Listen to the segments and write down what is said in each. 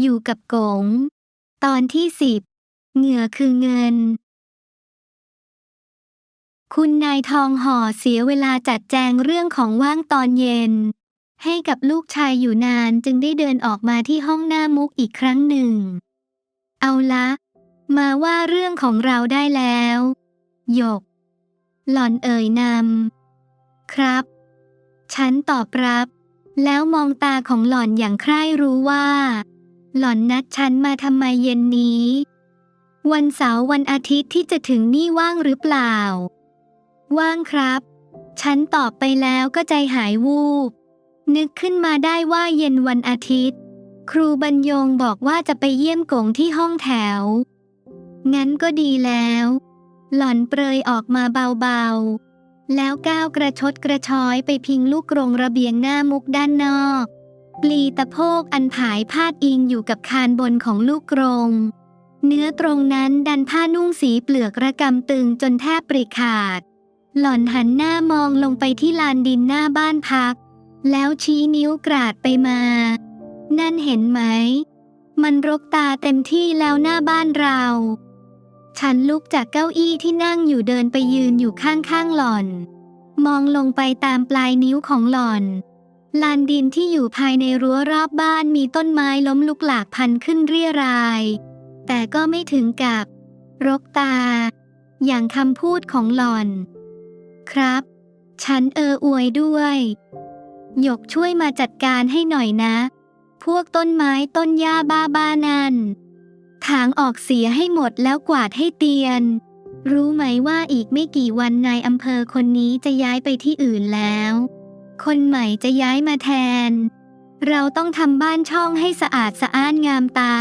อยู่กับกง ตอนที่สิบเหงื่อคือเงิน คุณนายทองห่อเสียเวลาจัดแจงเรื่องของว่างตอนเย็น ให้กับลูกชายอยู่นานจึงได้เดินออกมาที่ห้องหน้ามุกอีกครั้งหนึ่ง เอาละ มาว่าเรื่องของเราได้แล้วหยก หล่อนเอ่ยนำครับ ฉันตอบรับ แล้วมองตาของหล่อนอย่างใคร่รู้ว่า หล่อนนัดฉันมาทำไมเย็นนี้ วันเสาร์วันอาทิตย์ที่จะถึงนี่ว่างหรือเปล่า ว่างครับ ฉันตอบไปแล้วก็ใจหายวูบ นึกขึ้นมาได้ว่าเย็นวันอาทิตย์ ครูบรรยงบอกว่าจะไปเยี่ยมกงที่ห้องแถว งั้นก็ดีแล้ว หล่อนเปรยออกมาเบาๆ แล้วก้าวกระชดกระชอยไปพิงลูกกรงระเบียงหน้ามุกด้านนอก ปลีตะโพกอันผายพาดอิงอยู่กับคานบนของลูกกรง เนื้อตรงนั้นดันผ้านุ่งสีเปลือกระกำตึงจนแทบปริขาด หล่อนหันหน้ามองลงไปที่ลานดินหน้าบ้านพัก แล้วชี้นิ้วกราดไปมา นั่นเห็นไหม มันรกตาเต็มที่แล้วหน้าบ้านเรา ฉันลุกจากเก้าอี้ที่นั่งอยู่เดินไปยืนอยู่ข้างๆหล่อน มองลงไปตามปลายนิ้วของหล่อน ลานดินที่อยู่ภายในรั้วรอบบ้านมีต้นไม้ล้มลุกหลากพันขึ้นเรียราย แต่ก็ไม่ถึงกับ รกตา อย่างคำพูดของหล่อน ครับ ฉันเอออวยด้วย หยกช่วยมาจัดการให้หน่อยนะ พวกต้นไม้ต้นหญ้าบ้าบ้านั่นถางออกเสียให้หมดแล้วกวาดให้เตียน รู้ไหมว่าอีกไม่กี่วันนายอำเภอคนนี้จะย้ายไปที่อื่นแล้ว คนใหม่จะย้ายมาแทน เราต้องทำบ้านช่องให้สะอาดสะอ้านงามตา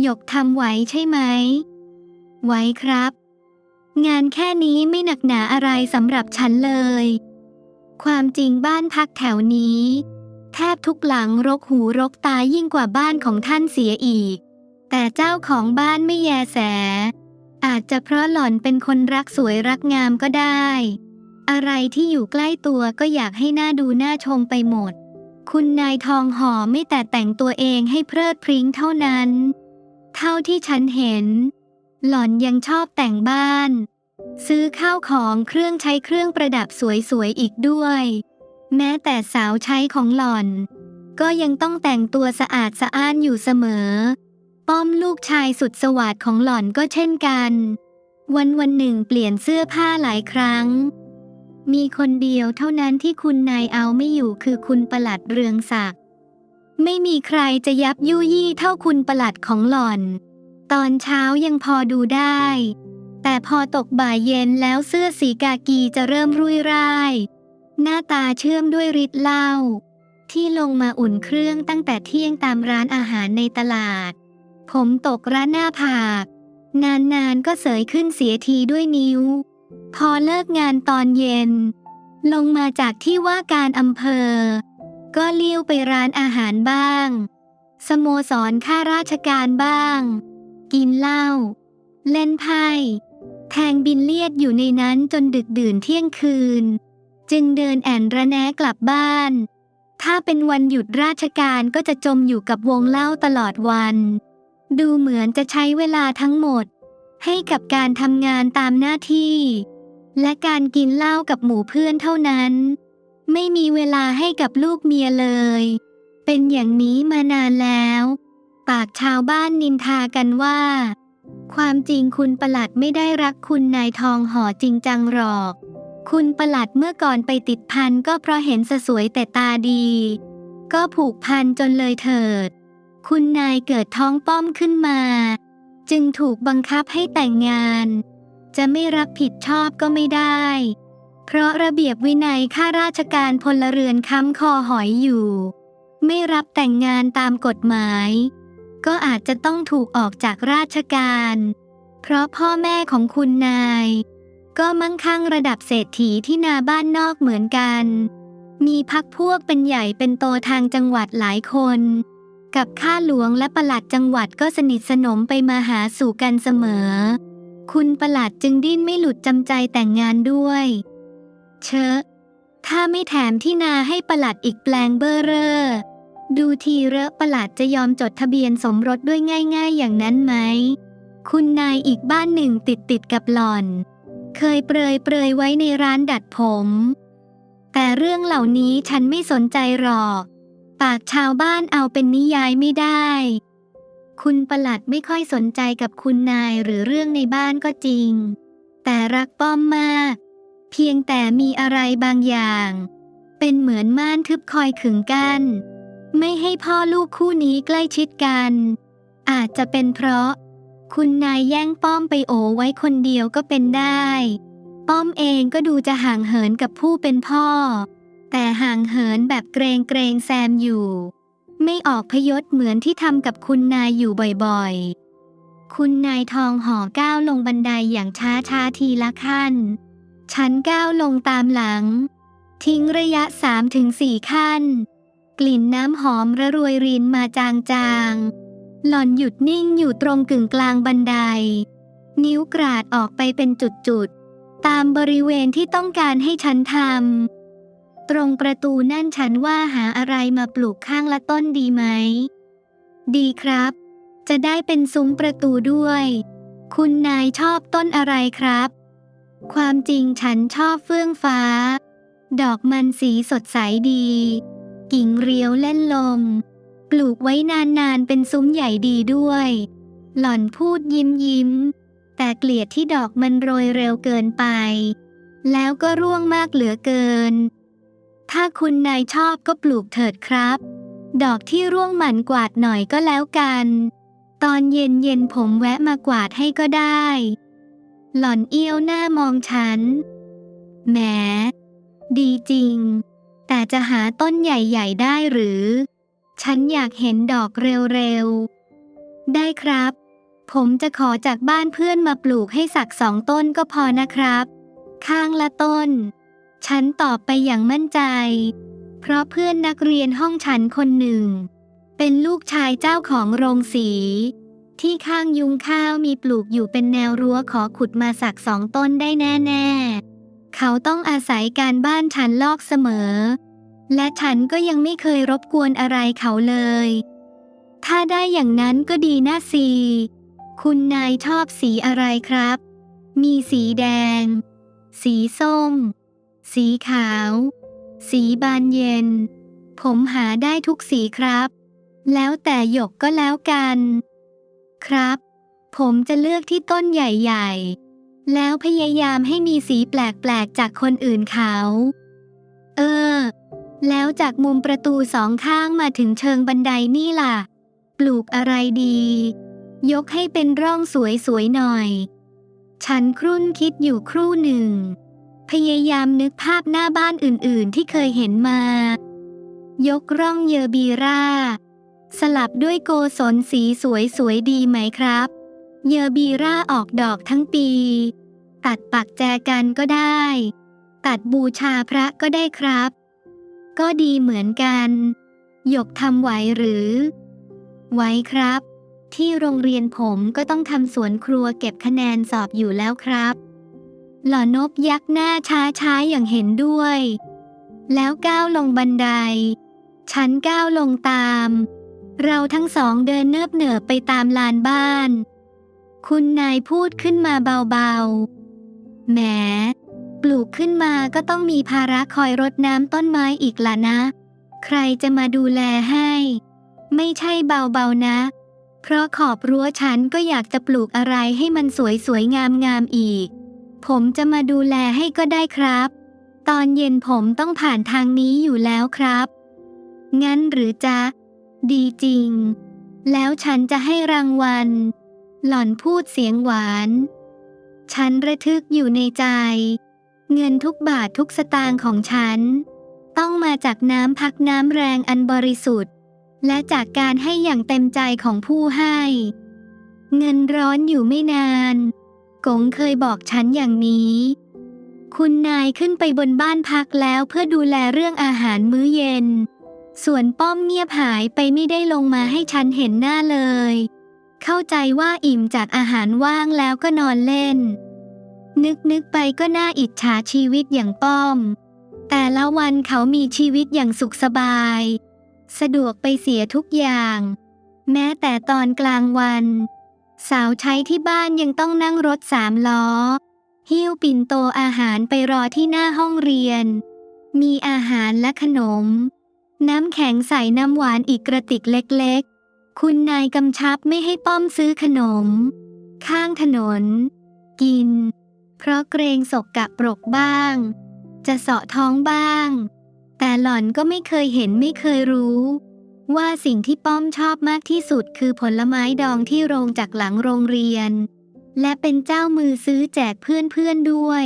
หยกทำไหวใช่ไหม ไหวครับ งานแค่นี้ไม่หนักหนาอะไรสำหรับฉันเลย ความจริงบ้านพักแถวนี้ แทบทุกหลังรกหูรกตายิ่งกว่าบ้านของท่านเสียอีก แต่เจ้าของบ้านไม่แยแส อาจจะเพราะหล่อนเป็นคนรักสวยรักงามก็ได้ อะไรที่อยู่ใกล้ตัวก็อยากให้หน้าดูหน่าชมไปหมด คุณนายทองหอไม่แต่แต่งตัวเองให้เพลิดพริ้งเท่านั้น เท่าที่ฉันเห็น หล่อนยังชอบแต่งบ้าน ซื้อข้าวของเครื่องใช้เครื่องประดับสวยๆอีกด้วย แม้แต่สาวใช้ของหล่อน ก็ยังต้องแต่งตัวสะอาดสะอ้านอยู่เสมอ ป้อมลูกชายสุดสวัสดของหล่อนก็เช่นกัน วันวันหนึ่งเปลี่ยนเสื้อผ้าหลายครั้ง มีคนเดียวเท่านั้นที่คุณนายเอาไม่อยู่คือคุณประหลัดเรืองศักดิ์ไม่มีใครจะยับยุยี่เท่าคุณประหลัดของหล่อน ตอนเช้ายังพอดูได้ แต่พอตกบ่ายเย็นแล้วเสื้อสีกากีจะเริ่มรุ่ยร่าย หน้าตาเชื่อมด้วยฤทธิ์เหล้าที่ลงมาอุ่นเครื่องตั้งแต่เที่ยงตามร้านอาหารในตลาด ผมตกร้านหน้าผาก นานๆก็เสยขึ้นเสียทีด้วยนิ้ว พอเลิกงานตอนเย็น ลงมาจากที่ว่าการอำเภอ ก็เลี้ยวไปร้านอาหารบ้าง สโมสรข้าราชการบ้าง กินเหล้าเล่นไพ่แทงบินเลียดอยู่ในนั้นจนดึกดื่นเที่ยงคืน จึงเดินแอนระแนะกลับบ้าน ถ้าเป็นวันหยุดราชการก็จะจมอยู่กับวงเล่าตลอดวัน ดูเหมือนจะใช้เวลาทั้งหมด ให้กับการทำงานตามหน้าที่ และการกินเหล้ากับหมู่เพื่อนเท่านั้น ไม่มีเวลาให้กับลูกเมียเลย เป็นอย่างนี้มานานแล้ว ปากชาวบ้านนินทากันว่า ความจริงคุณประหลัดไม่ได้รักคุณนายทองห่อจริงจังหรอก คุณประหลัดเมื่อก่อนไปติดพันก็เพราะเห็นสสวยแต่ตาดี ก็ผูกพันจนเลยเถิด คุณนายเกิดท้องป้อมขึ้นมา จึงถูกบังคับให้แต่งงาน จะไม่รับผิดชอบก็ไม่ได้ เพราะระเบียบวินัยข้าราชการพลเรือนค้ำคอหอยอยู่ ไม่รับแต่งงานตามกฎหมาย ก็อาจจะต้องถูกออกจากราชการ เพราะพ่อแม่ของคุณนาย ก็มั่งคั่งระดับเศรษฐีที่นาบ้านนอกเหมือนกัน มีพักพวกเป็นใหญ่เป็นโตทางจังหวัดหลายคน กับข้าหลวงและประหลัดจังหวัดก็สนิทสนมไปมาหาสู่กันเสมอ คุณประหลัดจึงดิ้นไม่หลุดจำใจแต่งงานด้วย เชอะถ้าไม่แถมที่นาให้ประหลัดอีกแปลงเบ้อเร่อดูทีเรอะประหลาดจะยอมจดทะเบียนสมรสด้วยง่าย ๆ อย่างนั้นไหม คุณนายอีกบ้านหนึ่งติดติดกับหล่อน เคยเปรยเปรยไว้ในร้านดัดผม แต่เรื่องเหล่านี้ฉันไม่สนใจหรอก ปากชาวบ้านเอาเป็นนิยายไม่ได้ คุณประหลัดไม่ค่อยสนใจกับคุณนายหรือเรื่องในบ้านก็จริง แต่รักป้อมมาก เพียงแต่มีอะไรบางอย่าง เป็นเหมือนม่านทึบคอยขึงกัน้นไม่ให้พ่อลูกคู่นี้ใกล้ชิดกัน อาจจะเป็นเพราะ คุณนายแย่งป้อมไปโอไว้คนเดียวก็เป็นได้ ป้อมเองก็ดูจะห่างเหินกับผู้เป็นพ่อ แต่ห่างเหินแบบเกรงเกรงแซมอยู่ ไม่ออกพยศเหมือนที่ทำกับคุณนายอยู่บ่อยๆ คุณนายทองห่อก้าวลงบันไดอย่างช้าช้าๆทีละขั้น ฉันก้าวลงตามหลัง ทิ้งระยะสามถึงสี่ขั้น กลิ่นน้ำหอมระรวยรินมาจางๆ หล่อนหยุดนิ่งอยู่ตรงกึ่งกลางบันได นิ้วกราดออกไปเป็นจุดๆตามบริเวณที่ต้องการให้ฉันทำ ตรงประตูนั่นฉันว่าหาอะไรมาปลูกข้างละต้นดีไหม ดีครับ จะได้เป็นซุ้มประตูด้วย คุณนายชอบต้นอะไรครับ ความจริงฉันชอบเฟื่องฟ้า ดอกมันสีสดใสดี กิ่งเรียวเล่นลม ปลูกไว้นานๆเป็นซุ้มใหญ่ดีด้วย หล่อนพูดยิ้มยิ้ม แต่เกลียดที่ดอกมันโรยเร็วเกินไป แล้วก็ร่วงมากเหลือเกิน ถ้าคุณนายชอบก็ปลูกเถิดครับ ดอกที่ร่วงหมันกวาดหน่อยก็แล้วกัน ตอนเย็นเย็นผมแวะมากวาดให้ก็ได้ หล่อนเอี้ยวหน้ามองฉัน แหม ดีจริง แต่จะหาต้นใหญ่ๆได้หรือ ฉันอยากเห็นดอกเร็วๆ ได้ครับ ผมจะขอจากบ้านเพื่อนมาปลูกให้สักสองต้นก็พอนะครับ ข้างละต้น ฉันตอบไปอย่างมั่นใจ เพราะเพื่อนนักเรียนห้องฉันคนหนึ่ง เป็นลูกชายเจ้าของโรงสี ที่ข้างยุงข้าวมีปลูกอยู่เป็นแนวรั้วขอขุดมาสักสองต้นได้แน่ๆ เขาต้องอาศัยการบ้านฉันลอกเสมอ และฉันก็ยังไม่เคยรบกวนอะไรเขาเลย ถ้าได้อย่างนั้นก็ดีนะสี คุณนายชอบสีอะไรครับ มีสีแดง สีส้ม สีขาว สีบานเย็น ผมหาได้ทุกสีครับ แล้วแต่หยกก็แล้วกัน ครับ ผมจะเลือกที่ต้นใหญ่ๆ แล้วพยายามให้มีสีแปลกๆจากคนอื่นเขา เออ แล้วจากมุมประตูสองข้างมาถึงเชิงบันไดนี่ล่ะ ปลูกอะไรดี ยกให้เป็นร่องสวยๆหน่อย ฉันครุ่นคิดอยู่ครู่หนึ่ง พยายามนึกภาพหน้าบ้านอื่นๆที่เคยเห็นมา ยกร่องเยอบีราสลับด้วยโกศลสีสวยๆดีไหมครับ เยอบีราออกดอกทั้งปี ตัดปักแจกันก็ได้ ตัดบูชาพระก็ได้ครับ ก็ดีเหมือนกัน หยกทำไหวหรือ ไหวครับ ที่โรงเรียนผมก็ต้องทำสวนครัวเก็บคะแนนสอบอยู่แล้วครับ หล่อนบยักหน้าช้าๆอย่างเห็นด้วย แล้วก้าวลงบันได ฉันก้าวลงตาม เราทั้งสองเดินเนิบเหนือไปตามลานบ้าน คุณนายพูดขึ้นมาเบาๆ แหม ปลูกขึ้นมาก็ต้องมีภาระคอยรดน้ำต้นไม้อีกล่ะนะ ใครจะมาดูแลให้ ไม่ใช่เบาๆนะ เพราะขอบรั้วฉันก็อยากจะปลูกอะไรให้มันสวยๆงามๆอีก ผมจะมาดูแลให้ก็ได้ครับ ตอนเย็นผมต้องผ่านทางนี้อยู่แล้วครับ งั้นหรือจ๊ะ ดีจริง แล้วฉันจะให้รางวัล หล่อนพูดเสียงหวาน ฉันระทึกอยู่ในใจ เงินทุกบาททุกสตางค์ของฉัน ต้องมาจากน้ำพักน้ำแรงอันบริสุทธิ์ และจากการให้อย่างเต็มใจของผู้ให้ เงินร้อนอยู่ไม่นาน กงเคยบอกฉันอย่างนี้ คุณนายขึ้นไปบนบ้านพักแล้วเพื่อดูแลเรื่องอาหารมื้อเย็น ส่วนป้อมเงียบหายไปไม่ได้ลงมาให้ฉันเห็นหน้าเลย เข้าใจว่าอิ่มจากอาหารว่างแล้วก็นอนเล่น นึกนึกไปก็น่าอิจฉาชีวิตอย่างป้อม แต่ละวันเขามีชีวิตอย่างสุขสบาย สะดวกไปเสียทุกอย่าง แม้แต่ตอนกลางวัน สาวใช้ที่บ้านยังต้องนั่งรถสามล้อ หิ้วปิ่นโตอาหารไปรอที่หน้าห้องเรียน มีอาหารและขนม น้ำแข็งใส่น้ำหวานอีกกระติกเล็กๆ คุณนายกำชับไม่ให้ป้อมซื้อขนม ข้างถนน กิน เพราะเกรงศกกะปรกบ้าง จะเสาะท้องบ้าง แต่หล่อนก็ไม่เคยเห็นไม่เคยรู้ ว่าสิ่งที่ป้อมชอบมากที่สุดคือผลไม้ดองที่โรงจากหลังโรงเรียน และเป็นเจ้ามือซื้อแจกเพื่อนๆด้วย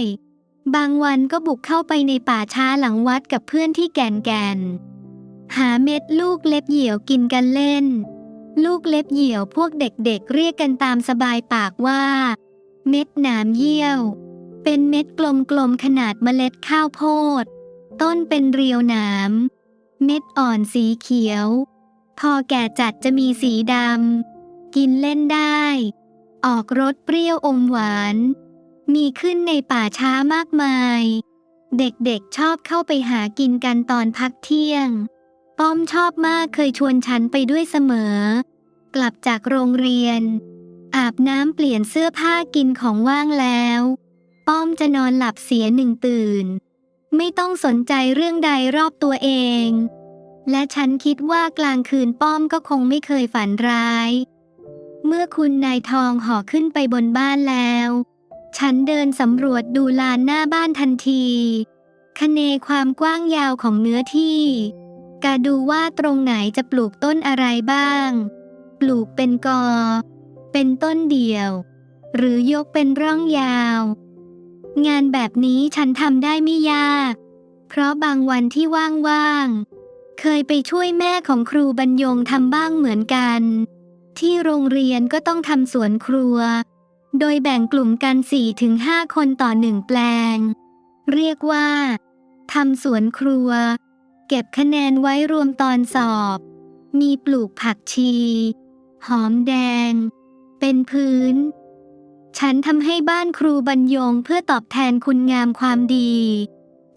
บางวันก็บุกเข้าไปในป่าช้าหลังวัดกับเพื่อนที่แก่นแก่นหาเม็ดลูกเล็บเหี่ยวกินกันเล่น ลูกเล็บเหี่ยวพวกเด็กๆเรียกกันตามสบายปากว่า เม็ดหนามเยี่ยว เป็นเม็ดกลมๆขนาดเมล็ดข้าวโพด ต้นเป็นเรียวหนามเม็ดอ่อนสีเขียว พอแก่จัดจะมีสีดำ กินเล่นได้ ออกรสเปรี้ยวอมหวาน มีขึ้นในป่าช้ามากมาย เด็กๆชอบเข้าไปหากินกันตอนพักเที่ยง ป้อมชอบมากเคยชวนฉันไปด้วยเสมอ กลับจากโรงเรียน อาบน้ำเปลี่ยนเสื้อผ้ากินของว่างแล้ว ป้อมจะนอนหลับเสียหนึ่งตื่น ไม่ต้องสนใจเรื่องใดรอบตัวเอง และฉันคิดว่ากลางคืนป้อมก็คงไม่เคยฝันร้าย เมื่อคุณนายทองห่อขึ้นไปบนบ้านแล้ว ฉันเดินสำรวจดูลานหน้าบ้านทันที คเนความกว้างยาวของเนื้อที่ กาดูว่าตรงไหนจะปลูกต้นอะไรบ้าง ปลูกเป็นกอ เป็นต้นเดี่ยว หรือยกเป็นร่องยาว งานแบบนี้ฉันทำได้ไม่ยาก เพราะบางวันที่ว่างๆ เคยไปช่วยแม่ของครูบรรยงทำบ้างเหมือนกัน ที่โรงเรียนก็ต้องทำสวนครัว โดยแบ่งกลุ่มกัน 4-5 คนต่อหนึ่งแปลง เรียกว่าทำสวนครัว เก็บคะแนนไว้รวมตอนสอบ มีปลูกผักชี หอมแดง เป็นพื้น ฉันทำให้บ้านครูบรรยงเพื่อตอบแทนคุณงามความดี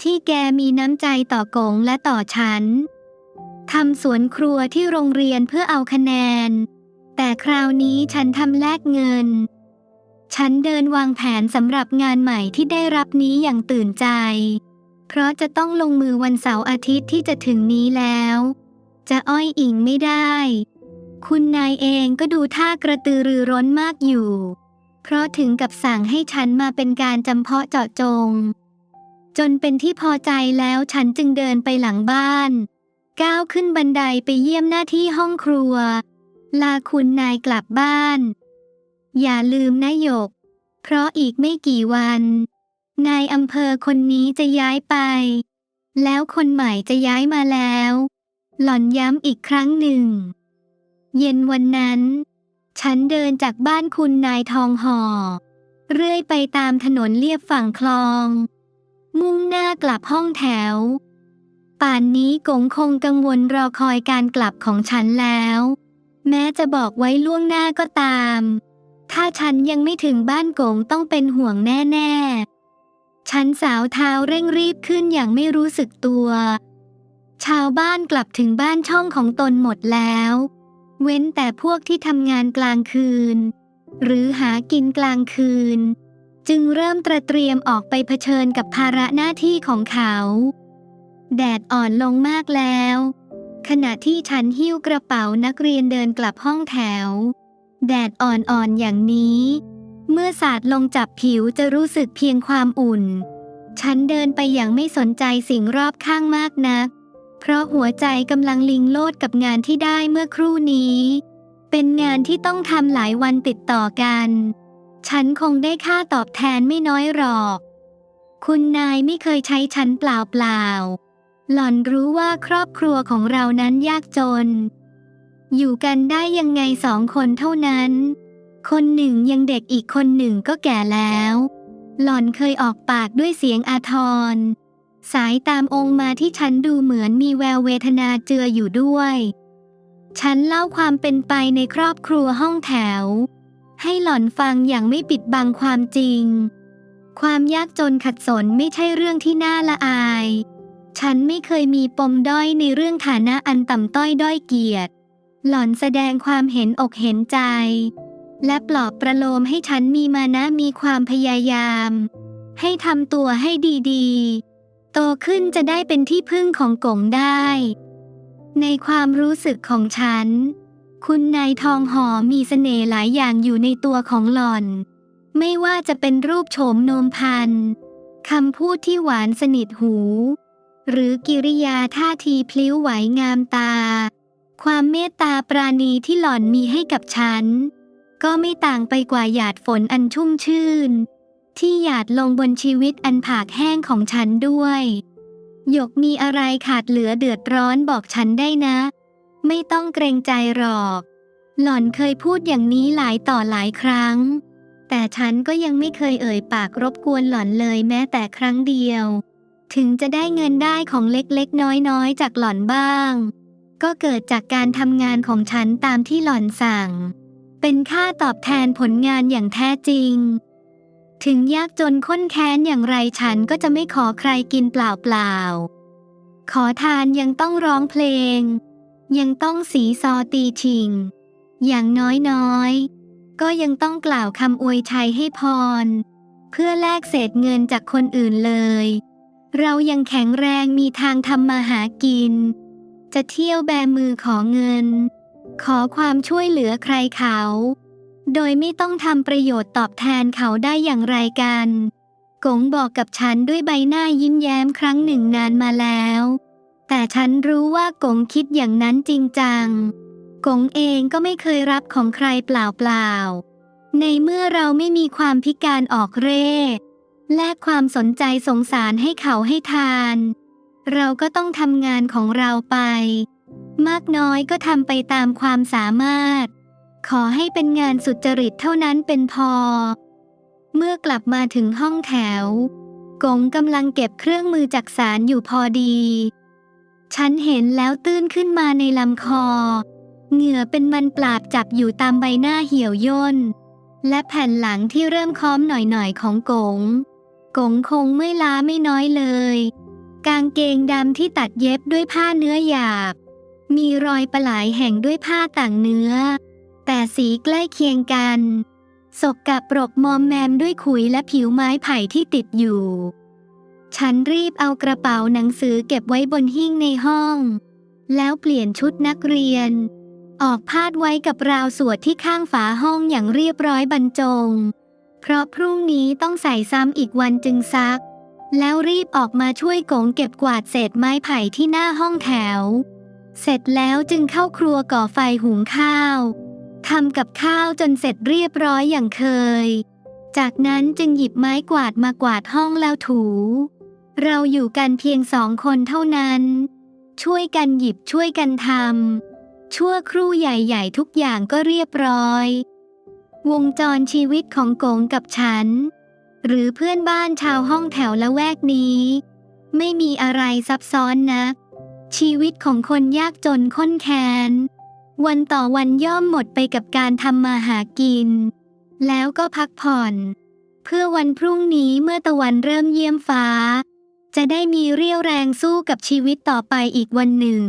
ที่แกมีน้ำใจต่อกงและต่อฉัน ทำสวนครัวที่โรงเรียนเพื่อเอาคะแนน แต่คราวนี้ฉันทำแลกเงิน ฉันเดินวางแผนสำหรับงานใหม่ที่ได้รับนี้อย่างตื่นใจ เพราะจะต้องลงมือวันเสาร์อาทิตย์ที่จะถึงนี้แล้ว จะอ้อยอิงไม่ได้ คุณนายเองก็ดูท่ากระตือรือร้นมากอยู่ เพราะถึงกับสั่งให้ฉันมาเป็นการจำเพาะเจาะจง จนเป็นที่พอใจแล้วฉันจึงเดินไปหลังบ้าน ก้าวขึ้นบันไดไปเยี่ยมหน้าที่ห้องครัว ลาคุณนายกลับบ้าน อย่าลืมนะหยก เพราะอีกไม่กี่วัน นายอำเภอคนนี้จะย้ายไป แล้วคนใหม่จะย้ายมาแล้ว หล่อนย้ำอีกครั้งหนึ่ง เย็นวันนั้น ฉันเดินจากบ้านคุณนายทองห่อ เรื่อยไปตามถนนเลียบฝั่งคลอง มุ่งหน้ากลับห้องแถว ป่านนี้กงคงกังวลรอคอยการกลับของฉันแล้ว แม้จะบอกไว้ล่วงหน้าก็ตาม ถ้าฉันยังไม่ถึงบ้านกงต้องเป็นห่วงแน่ๆ ฉันสาวเท้าเร่งรีบขึ้นอย่างไม่รู้สึกตัว ชาวบ้านกลับถึงบ้านช่องของตนหมดแล้ว เว้นแต่พวกที่ทำงานกลางคืน หรือหากินกลางคืน จึงเริ่มตระเตรียมออกไปเผชิญกับภาระหน้าที่ของเขา แดดอ่อนลงมากแล้ว ขณะที่ฉันหิ้วกระเป๋านักเรียนเดินกลับห้องแถว แดดอ่อนๆอย่างนี้ เมื่อสาดลงจับผิวจะรู้สึกเพียงความอุ่น ฉันเดินไปอย่างไม่สนใจสิ่งรอบข้างมากนัก เพราะหัวใจกำลังลิงโลดกับงานที่ได้เมื่อครู่นี้ เป็นงานที่ต้องทำหลายวันติดต่อกัน ฉันคงได้ค่าตอบแทนไม่น้อยหรอก คุณนายไม่เคยใช้ฉันเปล่าๆ หล่อนรู้ว่าครอบครัวของเรานั้นยากจน อยู่กันได้ยังไงสองคนเท่านั้น คนหนึ่งยังเด็กอีกคนหนึ่งก็แก่แล้ว หล่อนเคยออกปากด้วยเสียงอาทร สายตามองมาที่ฉันดูเหมือนมีแววเวทนาเจืออยู่ด้วย ฉันเล่าความเป็นไปในครอบครัวห้องแถว ให้หล่อนฟังอย่างไม่ปิดบังความจริง ความยากจนขัดสนไม่ใช่เรื่องที่น่าละอาย ฉันไม่เคยมีปมด้อยในเรื่องฐานะอันต่ำต้อยด้อยเกียรติ หล่อนแสดงความเห็นอกเห็นใจ และปลอบประโลมให้ฉันมีมานะมีความพยายาม ให้ทำตัวให้ดีๆ โตขึ้นจะได้เป็นที่พึ่งของกงได้ ในความรู้สึกของฉัน คุณนายทองหอมีเสน่ห์หลายอย่างอยู่ในตัวของหล่อน ไม่ว่าจะเป็นรูปโฉมโนมพันคำพูดที่หวานสนิทหู หรือกิริยาท่าทีพลิ้วไหวงามตา ความเมตตาปราณีที่หล่อนมีให้กับฉัน ก็ไม่ต่างไปกว่าหยาดฝนอันชุ่มชื่น ที่หยาดลงบนชีวิตอันผากแห้งของฉันด้วย หยกมีอะไรขาดเหลือเดือดร้อนบอกฉันได้นะ ไม่ต้องเกรงใจหรอก หล่อนเคยพูดอย่างนี้หลายต่อหลายครั้ง แต่ฉันก็ยังไม่เคยเอ่ยปากรบกวนหล่อนเลยแม้แต่ครั้งเดียว ถึงจะได้เงินได้ของเล็กๆ น้อยๆ จากหล่อนบ้าง ก็เกิดจากการทำงานของฉันตามที่หล่อนสั่ง เป็นค่าตอบแทนผลงานอย่างแท้จริง ถึงยากจนข้นแค้นอย่างไรฉันก็จะไม่ขอใครกินเปล่าๆ ขอทานยังต้องร้องเพลง ยังต้องสีซอตีชิง อย่างน้อยๆ ก็ยังต้องกล่าวคำอวยชัยให้พร เพื่อแลกเศษเงินจากคนอื่นเลย เรายังแข็งแรงมีทางทำมาหากิน จะเที่ยวแบมือขอเงิน ขอความช่วยเหลือใครเขา โดยไม่ต้องทำประโยชน์ตอบแทนเขาได้อย่างไรกันกงบอกกับฉันด้วยใบหน้ายิ้มแย้มครั้งหนึ่งนานมาแล้ว แต่ฉันรู้ว่ากงคิดอย่างนั้นจริงจังกงเองก็ไม่เคยรับของใครเปล่าๆ ในเมื่อเราไม่มีความพิการออกเร่ แลกความสนใจสงสารให้เขาให้ทาน เราก็ต้องทำงานของเราไป มากน้อยก็ทำไปตามความสามารถ ขอให้เป็นงานสุจริตเท่านั้นเป็นพอ เมื่อกลับมาถึงห้องแถว กงกำลังเก็บเครื่องมือจักสารอยู่พอดี ฉันเห็นแล้วตื้นขึ้นมาในลำคอ เหงื่อเป็นมันปราบจับอยู่ตามใบหน้าเหี่ยวย่นและแผ่นหลังที่เริ่มค้อมหน่อยๆของกง กงคงเมื่อยล้าไม่น้อยเลย กางเกงดำที่ตัดเย็บด้วยผ้าเนื้อหยาบ มีรอยปลายแห่งด้วยผ้าต่างเนื้อ แต่สีใกล้เคียงกันศกกับปรกมอมแมมด้วยขุยและผิวไม้ไผ่ที่ติดอยู่ ฉันรีบเอากระเป๋าหนังสือเก็บไว้บนหิ้งในห้อง แล้วเปลี่ยนชุดนักเรียน ออกพาดไว้กับราวสวดที่ข้างฝาห้องอย่างเรียบร้อยบรรจง เพราะพรุ่งนี้ต้องใส่ซ้ำอีกวันจึงซัก แล้วรีบออกมาช่วยกงเก็บกวาดเศษไม้ไผ่ที่หน้าห้องแถว เสร็จแล้วจึงเข้าครัวก่อไฟหุงข้าวทำกับข้าวจนเสร็จเรียบร้อยอย่างเคย จากนั้นจึงหยิบไม้กวาดมากวาดห้องแล้วถู เราอยู่กันเพียงสองคนเท่านั้น ช่วยกันหยิบช่วยกันทำชั่วครู่ใหญ่ ๆ ทุกอย่างก็เรียบร้อย วงจรชีวิตของโกงกับฉัน หรือเพื่อนบ้านชาวห้องแถวละแวกนี้ ไม่มีอะไรซับซ้อนนะ ชีวิตของคนยากจนข้นแค้น วันต่อวันย่อมหมดไปกับการทำมาหากิน แล้วก็พักผ่อน เพื่อวันพรุ่งนี้เมื่อตะวันเริ่มเยี่ยมฟ้า จะได้มีเรี่ยวแรงสู้กับชีวิตต่อไปอีกวันหนึ่ง